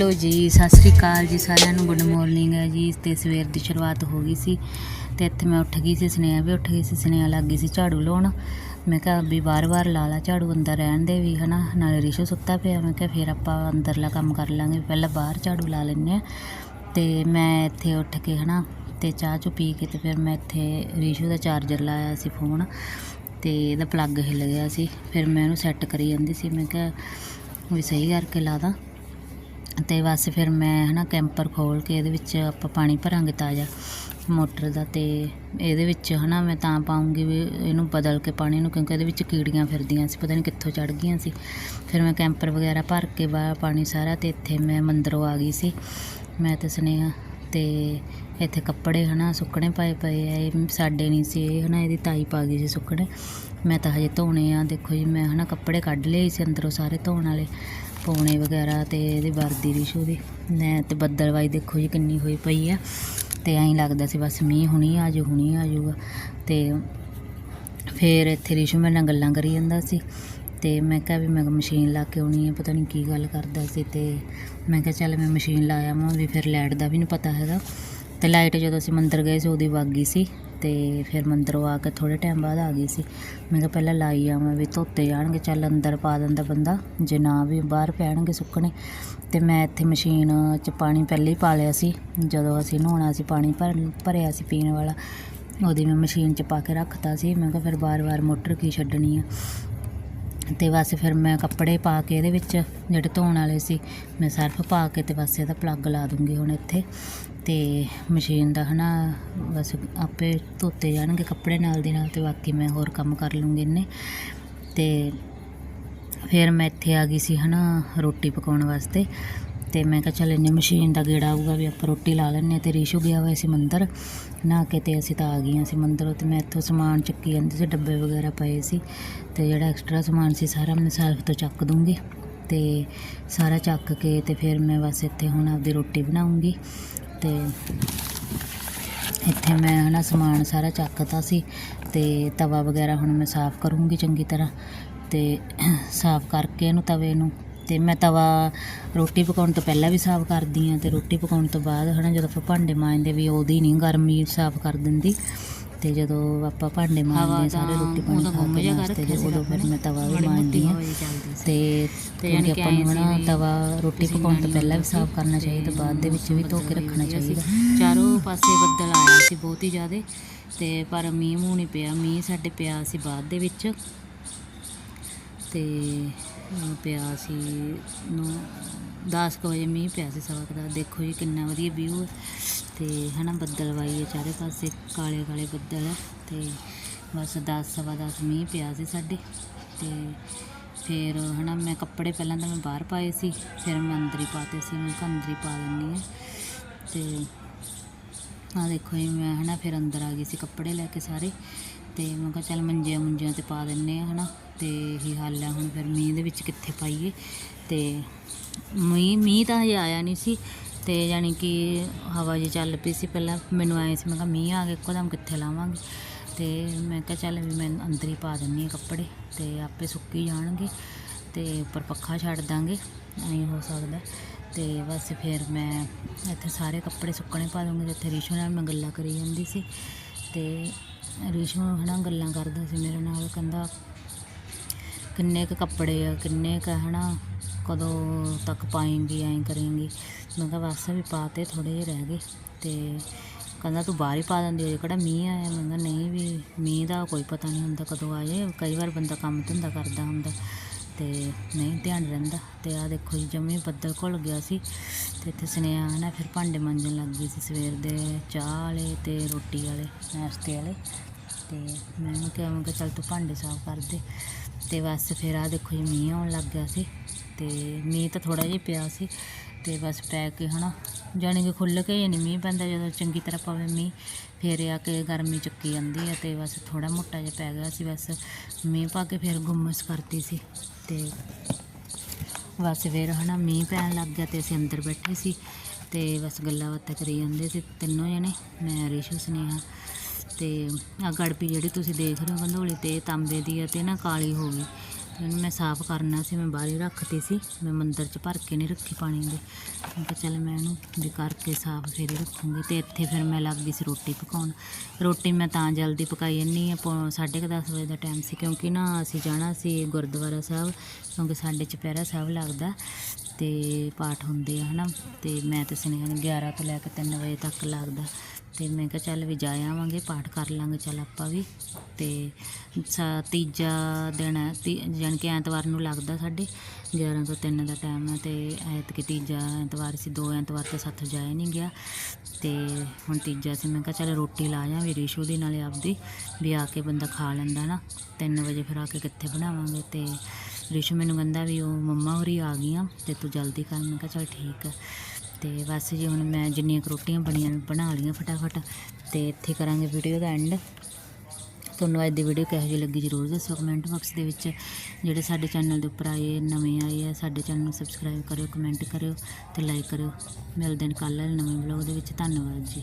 Hello ਜੀ, ਸਤਿ ਸ੍ਰੀ ਅਕਾਲ ਜੀ ਸਾਰਿਆਂ ਨੂੰ ਗੁੱਡ ਮਾਰਨਿੰਗ ਹੈ ਜੀ। ਤੇ ਸਵੇਰ ਦੀ ਸ਼ੁਰੂਆਤ ਹੋ ਗਈ ਸੀ ਤੇ ਇੱਥੇ ਮੈਂ ਉੱਠ ਗਈ ਸੀ, ਸਨੇਹਾ ਵੀ ਉੱਠ ਗਈ ਸੀ, ਸਨੇਹਾ ਲੱਗ ਗਈ ਸੀ ਝਾੜੂ ਲਾਉਣ। ਮੈਂ ਕਿਹਾ ਵੀ ਵਾਰ-ਵਾਰ ਲਾ ਲਾ ਝਾੜੂ, ਅੰਦਰ ਰਹਿਣ ਦੇ ਵੀ, ਹਨਾ? ਨਾਲੇ ਰਿਸ਼ੂ ਸੁੱਤਾ ਪਿਆ, ਮੈਂ ਕਿਹਾ ਫਿਰ ਆਪਾਂ ਅੰਦਰਲਾ ਕੰਮ ਕਰ ਲਾਂਗੇ, ਪਹਿਲਾਂ ਬਾਹਰ ਝਾੜੂ ਲਾ ਲੈਂਦੇ ਆ ਤੇ ਮੈਂ ਇੱਥੇ ਉੱਠ ਕੇ, ਹਨਾ, ਤੇ ਚਾਹ ਚੁ ਪੀ ਕੇ ਤੇ ਫਿਰ ਮੈਂ ਇੱਥੇ ਰਿਸ਼ੂ ਦਾ ਚਾਰਜਰ ਲਾਇਆ ਸੀ ਫੋਨ ਤੇ ਇਹਦਾ ਪਲੱਗ ਹਿੱਲ ਗਿਆ ਸੀ। ਫਿਰ ਮੈਂ ਉਹਨੂੰ ਸੈੱਟ ਕਰੀ ਜਾਂਦੀ ਸੀ, ਮੈਂ ਕਿਹਾ ਵੀ ਸਹੀ ਕਰਕੇ ਲਾ ਦਾਂ। ਅਤੇ ਬਸ ਫਿਰ ਮੈਂ ਹਨਾ ਕੈਂਪਰ ਖੋਲ ਕੇ ਇਹਦੇ ਵਿੱਚ ਆਪਾਂ ਪਾਣੀ ਭਰਾਂਗੇ ਤਾਜ਼ਾ ਮੋਟਰ ਦਾ ਤੇ ਇਹਦੇ ਵਿੱਚ ਹਨਾ ਮੈਂ ਤਾਂ ਪਾਉਂਗੀ ਵੀ ਇਹਨੂੰ ਬਦਲ ਕੇ ਪਾਣੀ ਨੂੰ ਕਿਉਂਕਿ ਇਹਦੇ ਵਿੱਚ ਕੀੜੀਆਂ ਫਿਰਦੀਆਂ ਸੀ, ਪਤਾ ਨਹੀਂ ਕਿੱਥੋਂ ਚੜ ਗਈਆਂ ਸੀ। ਫਿਰ ਮੈਂ ਕੈਂਪਰ ਵਗੈਰਾ ਭਰ ਕੇ ਬਾਹਰ ਪਾਣੀ ਸਾਰਾ ਤੇ ਇੱਥੇ ਮੈਂ ਮੰਦਰੋਂ ਆ ਗਈ ਸੀ। ਮੈਂ ਤੇ ਸੁਨੇਹਾ ਤੇ ਇੱਥੇ ਕੱਪੜੇ ਹਨਾ ਸੁੱਕਣੇ ਪਏ ਪਏ ਆ, ਇਹ ਸਾਡੇ ਨਹੀਂ ਸੀ, ਇਹ ਹਨਾ ਇਹਦੀ ਤਾਈ ਪਾ ਗਈ ਸੀ ਸੁੱਕਣੇ। ਮੈਂ ਤਾਂ ਹਜੇ ਧੋਣੇ ਆ, ਦੇਖੋ ਜੀ ਮੈਂ ਹਨਾ ਕੱਪੜੇ ਕੱਢ ਲਏ ਸੀ ਅੰਦਰੋਂ ਸਾਰੇ ਧੋਣ ਵਾਲੇ। ਪੌਣੇ ਵਗੈਰਾ ਤੇ ਇਹਦੀ ਵਰਦੀ ਰਿਸ਼ੂ ਦੀ ਮੈਂ ਤੇ ਬੱਦਲਵਾਈ ਦੇਖੋ ਜੀ ਕਿੰਨੀ ਹੋਈ ਪਈ ਆ। ਤੇ ਐਂ ਲੱਗਦਾ ਸੀ ਬਸ ਮੀਂਹ ਹੁਣੀ ਆ ਜੂ ਹੁਣੀ ਆ ਜਾਊਗਾ ਤੇ ਫੇਰ ਇੱਥੇ ਰਿਸ਼ੂ ਮੇਰੇ ਨਾਲ ਗੱਲਾਂ ਕਰੀ ਜਾਂਦਾ ਸੀ। ਤੇ ਮੈਂ ਕਿਹਾ ਵੀ ਮੈਂ ਮਸ਼ੀਨ ਲਾ ਕੇ ਆਉਣੀ ਹੈ ਪਤਾ ਨਹੀਂ ਕੀ ਗੱਲ ਕਰਦਾ ਸੀ। ਤੇ ਮੈਂ ਕਿਹਾ ਚੱਲ ਮੈਂ ਮਸ਼ੀਨ ਲਾਇਆ ਵਾਂ ਵੀ ਫਿਰ ਲਾਈਟ ਦਾ ਵੀ ਨਹੀਂ ਪਤਾ ਹੈਗਾ। ਤੇ ਲਾਈਟ ਜਦੋਂ ਅਸੀਂ ਮੰਦਰ ਗਏ ਸੀ, ਉਹਦੀ ਵਾਗੀ ਸੀ। ਅਤੇ ਫਿਰ ਮੰਦਰੋਂ ਆ ਕੇ ਥੋੜ੍ਹੇ ਟਾਈਮ ਬਾਅਦ ਆ ਗਈ ਸੀ। ਮੈਂ ਕਿਹਾ ਪਹਿਲਾਂ ਲਾਈ ਆਵਾਂ ਵੀ ਧੋਤੇ ਜਾਣਗੇ, ਚੱਲ ਅੰਦਰ ਪਾ ਦਿੰਦਾ ਬੰਦਾ, ਜੇ ਨਾ ਵੀ ਬਾਹਰ ਪੈਣਗੇ ਸੁੱਕਣੇ। ਤੇ ਮੈਂ ਇੱਥੇ ਮਸ਼ੀਨ 'ਚ ਪਾਣੀ ਪਹਿਲਾਂ ਹੀ ਪਾ ਲਿਆ ਸੀ। ਜਦੋਂ ਅਸੀਂ ਨਹਾਉਣਾ ਸੀ, ਪਾਣੀ ਭਰ, ਭਰਿਆ ਸੀ ਪੀਣ ਵਾਲਾ, ਉਹਦੀ ਮੈਂ ਮਸ਼ੀਨ 'ਚ ਪਾ ਕੇ ਰੱਖਤਾ ਸੀ। ਮੈਂ ਕਿਹਾ ਫਿਰ ਵਾਰ-ਵਾਰ ਮੋਟਰ ਕੀ ਛੱਡਣੀ ਆ। ਤੇ ਬਸ ਫਿਰ ਮੈਂ ਕੱਪੜੇ ਪਾ ਕੇ ਇਹਦੇ ਵਿੱਚ, ਜਿਹੜੇ ਧੋਣ ਵਾਲੇ ਸੀ, ਮੈਂ ਸਰਫ ਪਾ ਕੇ ਤੇ ਬਸ ਇਹਦਾ ਪਲੱਗ ਲਾ ਦੂੰਗੀ ਹੁਣ ਇੱਥੇ। ਤੇ ਮਸ਼ੀਨ ਦਾ ਹਨਾ, ਬਸ ਆਪੇ ਧੋਤੇ ਜਾਣਗੇ ਕੱਪੜੇ ਨਾਲ ਦੀ ਨਾਲ ਤੇ ਬਾਕੀ ਮੈਂ ਹੋਰ ਕੰਮ ਕਰ ਲੂੰਗੀ ਇਹਨੇ ਤੇ ਫਿਰ ਮੈਂ ਇੱਥੇ ਆ ਗਈ ਸੀ ਹਨਾ ਰੋਟੀ ਪਕਾਉਣ ਵਾਸਤੇ। ਤੇ ਮੈਂ ਕਿਹਾ ਚੱਲ ਇੰਨੇ ਮਸ਼ੀਨ ਦਾ ਗੇੜਾ ਆਊਗਾ ਵੀ ਆਪਾਂ ਰੋਟੀ ਲਾ ਲੈਂਦੇ ਹਾਂ ਤੇ ਰੀਸ਼ੂ ਗਿਆ ਹੋਇਆ ਸੀ ਮੰਦਰ। ਨਹਾ ਕੇ ਤੇ ਅਸੀਂ ਤਾਂ ਆ ਗਈਆਂ ਸੀ ਮੰਦਰੋਂ ਤੇ ਮੈਂ ਇੱਥੋਂ ਸਮਾਨ ਚੱਕੀ ਜਾਂਦੀ ਸੀ, ਡੱਬੇ ਵਗੈਰਾ ਪਏ ਸੀ। ਤੇ ਜਿਹੜਾ ਐਕਸਟਰਾ ਸਮਾਨ ਸੀ ਸਾਰਾ ਮੈਂ ਸੈਲਫ ਤੋਂ ਚੱਕ ਦੂੰਗੀ। ਤੇ ਸਾਰਾ ਚੱਕ ਕੇ ਤੇ ਫਿਰ ਮੈਂ ਬਸ ਇੱਥੇ ਹੁਣ ਆਪਦੀ ਰੋਟੀ ਬਣਾਉਂਗੀ। ਤੇ ਇੱਥੇ ਮੈਂ ਹਨਾ ਸਮਾਨ ਸਾਰਾ ਚੱਕਤਾ ਸੀ ਤੇ ਤਵਾ ਵਗੈਰਾ ਹੁਣ ਮੈਂ ਸਾਫ਼ ਕਰੂੰਗੀ ਚੰਗੀ ਤਰ੍ਹਾਂ ਤੇ ਸਾਫ਼ ਕਰਕੇ ਇਹਨੂੰ ਤਵੇ ਨੂੰ ਤੇ ਮੈਂ ਤਵਾ ਰੋਟੀ ਪਕਾਉਣ ਤੋਂ ਪਹਿਲਾਂ ਵੀ ਸਾਫ਼ ਕਰਦੀ ਆ ਤੇ ਰੋਟੀ ਪਕਾਉਣ ਤੋਂ ਬਾਅਦ ਹਨਾ ਜਦੋਂ ਆਪਾਂ ਭਾਂਡੇ ਮਾਂਜਦੇ ਵੀ ਉਹਦੀ ਨਹੀਂ ਗਰਮੀ ਸਾਫ਼ ਕਰ ਦਿੰਦੀ ਤੇ ਜਦੋਂ ਆਪਾਂ ਭਾਂਡੇ ਮਾਂਜਦੇ ਸਾਰੇ ਰੋਟੀ ਪਾਣੀ ਖਾ ਕੇ ਨਾਸ਼ਤੇ ਦੇ ਉਦੋਂ ਫਿਰ ਮੈਂ ਤਵਾ ਵੀ ਮਾਂਜਦੀ ਆ ਤੇ ਕਿਉਂਕਿ ਆਪਾਂ ਨੂੰ ਤਵਾ ਰੋਟੀ ਪਕਾਉਣ ਤੋਂ ਪਹਿਲਾਂ ਵੀ ਸਾਫ਼ ਕਰਨਾ ਚਾਹੀਦਾ ਬਾਅਦ ਦੇ ਵਿੱਚ ਵੀ ਧੋ ਕੇ ਰੱਖਣਾ ਚਾਹੀਦਾ। ਚਾਰੋਂ ਪਾਸੇ ਬੱਦਲ ਆਇਆ ਸੀ ਬਹੁਤ ਹੀ ਜ਼ਿਆਦੇ। ਤੇ ਪਰ ਮੀਂਹ ਮੂੰਹ ਨਹੀਂ ਪਿਆ ਮੀਂਹ ਸਾਡੇ ਪਿਆ ਸੀ ਬਾਅਦ ਦੇ ਵਿੱਚ। ਤੇ ਪਿਆ ਸੀ ਨੂੰ ਦਸ ਕੁ ਵਜੇ ਮੀਂਹ ਪਿਆ ਸੀ ਸਵਾ ਕੁ ਦਾ। ਦੇਖੋ ਜੀ ਕਿੰਨਾ ਵਧੀਆ ਵਿਊ ਤੇ ਹਨਾ ਬੱਦਲਵਾਈ ਹੈ ਚਾਰੇ ਪਾਸੇ, ਕਾਲੇ ਕਾਲੇ ਬੱਦਲ ਹੈ ਤੇ ਬਸ 10 ਸਵਾ 10 ਮੀਂਹ ਪਿਆ ਸੀ ਸਾਡੇ। ਤੇ ਫਿਰ ਹਨਾ ਮੈਂ ਕੱਪੜੇ ਪਹਿਲਾਂ ਤਾਂ ਮੈਂ ਬਾਹਰ ਪਾਏ ਸੀ, ਫਿਰ ਮੈਂ ਅੰਦਰ ਹੀ ਪਾਤੇ ਸੀ। ਮੈਂ ਕਿਹਾ ਅੰਦਰ ਹੀ ਪਾ ਦਿੰਨੀ ਆ। ਤੇ ਆ ਦੇਖੋ ਜੀ, ਮੈਂ ਹਨਾ ਫਿਰ ਅੰਦਰ ਆ ਗਈ ਸੀ ਕੱਪੜੇ ਲੈ ਕੇ ਸਾਰੇ। ਤੇ ਮੈਂ ਕਿਹਾ ਚੱਲ ਮੰਜਿਆਂ ਮੁੰਜਿਆਂ ਤੇ ਪਾ ਦਿੰਨੇ ਆ, ਹਨਾ। ਤੇ ਇਹੀ ਹੱਲ ਆ, ਹੁਣ ਫਿਰ ਮੀਂਹ ਦੇ ਵਿੱਚ ਕਿੱਥੇ ਪਾਈਏ। ਤੇ ਮੀਂਹ ਮੀਂਹ ਤਾਂ ਹਜੇ ਆਇਆ ਨਹੀਂ ਸੀ। ਤੇ ਯਾਨੀ ਕਿ ਹਵਾ ਜੀ ਚੱਲ ਪਈ ਸੀ ਪਹਿਲਾਂ। ਮੈਨੂੰ ਆਏ ਸੀ, ਮੈਂ ਕਿਹਾ ਮੀਂਹ ਆ ਗਿਆ ਇੱਕਦਮ ਕਿੱਥੇ ਲਾਵਾਂਗੇ। ਤੇ ਮੈਂ ਕਿਹਾ ਚੱਲ ਵੀ ਮੈਂ ਅੰਦਰ ਹੀ ਪਾ ਦਿੰਨੀ ਆ ਕੱਪੜੇ, ਤੇ ਆਪੇ ਸੁੱਕੀ ਜਾਣਗੇ। ਤੇ ਉੱਪਰ ਪੱਖਾ ਛੱਡ ਦਾਂਗੇ, ਐਂ ਹੋ ਸਕਦਾ। ਤੇ ਬਸ ਫਿਰ ਮੈਂ ਇੱਥੇ ਸਾਰੇ ਕੱਪੜੇ ਸੁੱਕਣੇ ਪਾ ਦੂੰਗੀ, ਜਿੱਥੇ ਰੀਸ਼ੂ ਨਾਲ ਮੈਂ ਗੱਲਾਂ ਕਰੀ ਜਾਂਦੀ ਸੀ। ਤੇ ਰਿਸ਼ਮ ਹੈ ਨਾ ਗੱਲਾਂ ਕਰਦਾ ਸੀ ਮੇਰੇ ਨਾਲ, ਕਹਿੰਦਾ ਕਿੰਨੇ ਕੁ ਕੱਪੜੇ ਆ, ਕਿੰਨੇ ਕੁ ਹੈ ਨਾ ਕਦੋਂ ਤੱਕ ਪਾਏਂਗੀ, ਐਂ ਕਰੇਂਗੀ। ਮੈਂ ਕਿਹਾ ਬਸ ਵੀ ਪਾਤੇ ਥੋੜੇ ਜਿਹੇ ਰਹਿ ਗਏ ਤੇ ਕਹਿੰਦਾ ਤੂੰ ਬਾਹਰ ਹੀ ਪਾ ਦਿੰਦੀ ਹੈ ਕਿਹੜਾ ਮੀਂਹ ਆਇਆ? ਮੈਂ ਕਿਹਾ ਨਹੀਂ ਵੀ ਮੀਂਹ ਦਾ ਕੋਈ ਪਤਾ ਨਹੀਂ ਹੁੰਦਾ ਕਦੋਂ ਆ ਜਾਏ ਕਈ ਵਾਰ ਬੰਦਾ ਕੰਮ ਧੰਦਾ ਕਰਦਾ ਹੁੰਦਾ। ਤੇ ਨਹੀਂ ਧਿਆਨ ਰਹਿੰਦਾ। ਤੇ ਆ ਦੇਖੋ ਜੀ ਜਮੇ ਬੱਦਲ ਘੁਲ ਗਿਆ ਸੀ। ਤੇ ਇੱਥੇ ਸੁਨੇਹਾ ਨਾ, ਫਿਰ ਭਾਂਡੇ ਮਾਂਜਣ ਲੱਗ ਗਈ ਸੀ ਸਵੇਰ ਦੇ ਚਾਹ ਵਾਲੇ ਤੇ ਰੋਟੀ ਵਾਲੇ, ਨਾਸ਼ਤੇ ਵਾਲੇ। ਤੇ ਮੈਂ ਉਹਨੂੰ ਕਿਹਾ, ਮੈਂ ਕਿਹਾ ਚੱਲ ਤੂੰ ਭਾਂਡੇ ਸਾਫ਼ ਕਰ ਦੇ। ਤੇ ਬਸ ਫਿਰ ਆ ਦੇਖੋ ਜੀ, ਮੀਂਹ ਆਉਣ ਲੱਗ ਗਿਆ ਸੀ। ਤੇ ਮੀਂਹ ਤਾਂ ਥੋੜਾ ਜਿਹਾ ਪਿਆ ਸੀ। ਤੇ ਬਸ ਪੈ ਕੇ ਹਨਾ, ਜਾਣੀ ਕਿ ਖੁੱਲ੍ਹ ਕੇ ਹੀ ਨਹੀਂ ਮੀਂਹ ਪੈਂਦਾ, ਜਦੋਂ ਚੰਗੀ ਤਰ੍ਹਾਂ ਪਵੇ ਮੀਂਹ, ਫਿਰ ਆ ਕੇ ਗਰਮੀ ਚੱਕੀ ਜਾਂਦੀ ਹੈ ਤੇ ਬਸ ਥੋੜਾ ਮੋਟਾ ਜਿਹਾ ਪੈ ਗਿਆ ਸੀ। ਬਸ ਮੀਂਹ ਪਾ ਕੇ ਫਿਰ ਗੁੰਮਸ ਕਰਤੀ ਸੀ। ਤੇ ਬਸ ਫਿਰ ਹਨਾ ਮੀਂਹ ਪੈਣ ਲੱਗ ਗਿਆ ਤੇ ਅਸੀਂ ਅੰਦਰ ਬੈਠੇ ਸੀ ਤੇ ਬਸ ਗੱਲਾਂ ਬਾਤਾਂ ਕਰੀ ਜਾਂਦੇ ਸੀ ਤਿੰਨੋਂ ਜਣੇ, ਮੈਂ, ਰਿਸ਼ੂ, ਸੁਨੇਹਾ ਤੇ ਆ ਗੜਪੀ ਜਿਹੜੀ ਤੁਸੀਂ ਦੇਖ ਰਹੇ ਹੋ ਗੰਧੋਲੀ ਤੇ ਤਾਂਬੇ ਦੀ ਆ ਤੇ ਨਾ ਕਾਲੀ ਹੋ ਗਈ। ਇਹਨੂੰ ਮੈਂ ਸਾਫ਼ ਕਰਨਾ ਸੀ, ਮੈਂ ਬਾਹਰ ਹੀ ਰੱਖਤੀ ਸੀ, ਮੈਂ ਮੰਦਰ 'ਚ ਭਰ ਕੇ ਨਹੀਂ ਰੱਖੀ ਪਾਣੀ ਦੀ। ਮੈਂ ਕਿਹਾ ਚੱਲ ਮੈਂ ਇਹਨੂੰ ਵੀ ਕਰਕੇ ਸਾਫ਼ ਫੇਰ ਰੱਖੂੰਗੀ ਤੇ ਇੱਥੇ ਫਿਰ ਮੈਂ ਲੱਗ ਗਈ ਸੀ ਰੋਟੀ ਪਕਾਉਣ। ਰੋਟੀ ਮੈਂ ਤਾਂ ਜਲਦੀ ਪਕਾਈ ਜੰਨੀ ਆ ਪੌ- ਸਾਢੇ ਕੁ ਦਸ ਵਜੇ ਦਾ ਟਾਈਮ ਸੀ, ਕਿਉਂਕਿ ਨਾ ਅਸੀਂ ਜਾਣਾ ਸੀ ਗੁਰਦੁਆਰਾ ਸਾਹਿਬ, ਕਿਉਂਕਿ ਸਾਡੇ ਚੁਪਹਿਰਾ ਸਾਹਿਬ ਲੱਗਦਾ ਤੇ ਪਾਠ ਹੁੰਦੇ ਆ, ਹਨਾ। ਤੇ ਮੈਂ ਤੇ ਸੁਨੇਹਾ ਨੇ 11 ਤੋਂ ਲੈ ਕੇ 3 ਵਜੇ ਤੱਕ ਲੱਗਦਾ। ਤੇ ਮੈਂ ਕਿਹਾ ਚੱਲ ਵੀ ਜਾ ਆਵਾਂਗੇ, ਪਾਠ ਕਰ ਲਾਂਗੇ, ਚੱਲ ਆਪਾਂ ਵੀ। ਤੇ ਸਾ- ਤੀਜਾ ਦਿਨ ਹੈ, ਤੀ, ਜਾਣੀ ਕਿ ਐਤਵਾਰ ਨੂੰ ਲੱਗਦਾ ਸਾਡੇ 11 ਤੋਂ 3 ਦਾ ਟਾਈਮ ਹੈ ਤੇ ਐਤਕੀ ਤੀਜਾ ਐਤਵਾਰ ਸੀ, ਦੋ ਐਤਵਾਰ ਤੇ ਸਾਥ ਜਾਇਆ ਨਹੀਂ ਗਿਆ। ਤੇ ਹੁਣ ਤੀਜਾ ਸੀ, ਮੈਂ ਕਿਹਾ ਚੱਲ ਰੋਟੀ ਲਾ ਜਾ ਵੀ ਰਿਸ਼ੂ ਦੀ, ਨਾਲੇ ਆਪਦੀ, ਵੀ ਆ ਕੇ ਬੰਦਾ ਖਾ ਲੈਂਦਾ ਨਾ। 3 ਵਜੇ ਫਿਰ ਆ ਕੇ ਕਿੱਥੇ ਬਣਾਵਾਂਗੇ ਤੇ ਰਿਸ਼ੂ ਮੈਨੂੰ ਕਹਿੰਦਾ ਵੀ ਉਹ ਮੰਮਾ ਹੋਰੀ ਆ ਗਈਆਂ ਤੇ ਤੂੰ ਜਲਦੀ ਕਰ। ਮੈਂ ਕਿਹਾ ਚੱਲ ਠੀਕ ਹੈ। ਤੇ ਬਸ ਜੀ ਹੁਣ ਮੈਂ ਜਿੰਨੀਆਂ ਕੁ ਰੋਟੀਆਂ ਬਣੀਆਂ ਬਣਾ ਲਈਆਂ ਫਟਾਫਟ ਤੇ ਇੱਥੇ ਕਰਾਂਗੇ ਵੀਡੀਓ ਦਾ ਐਂਡ ਤੁਹਾਨੂੰ ਅੱਜ ਦੀ ਵੀਡੀਓ ਕਿਹੋ ਜਿਹੀ ਲੱਗੀ ਜਰੂਰ ਦੱਸੋ ਕਮੈਂਟ ਬਾਕਸ ਦੇ ਵਿੱਚ। ਜਿਹੜੇ ਸਾਡੇ ਚੈਨਲ ਦੇ ਉੱਪਰ ਆਏ, ਨਵੇਂ ਆਏ ਆ, ਸਾਡੇ ਚੈਨਲ ਨੂੰ ਸਬਸਕ੍ਰਾਈਬ ਕਰਿਓ ਕਮੈਂਟ ਕਰਿਓ ਤੇ ਲਾਈਕ ਕਰਿਓ। ਮਿਲਦੇ ਨੇ ਕੱਲ੍ਹ ਵਾਲੇ ਨਵੇਂ ਵਲੌਗ ਦੇ ਵਿੱਚ। ਧੰਨਵਾਦ ਜੀ।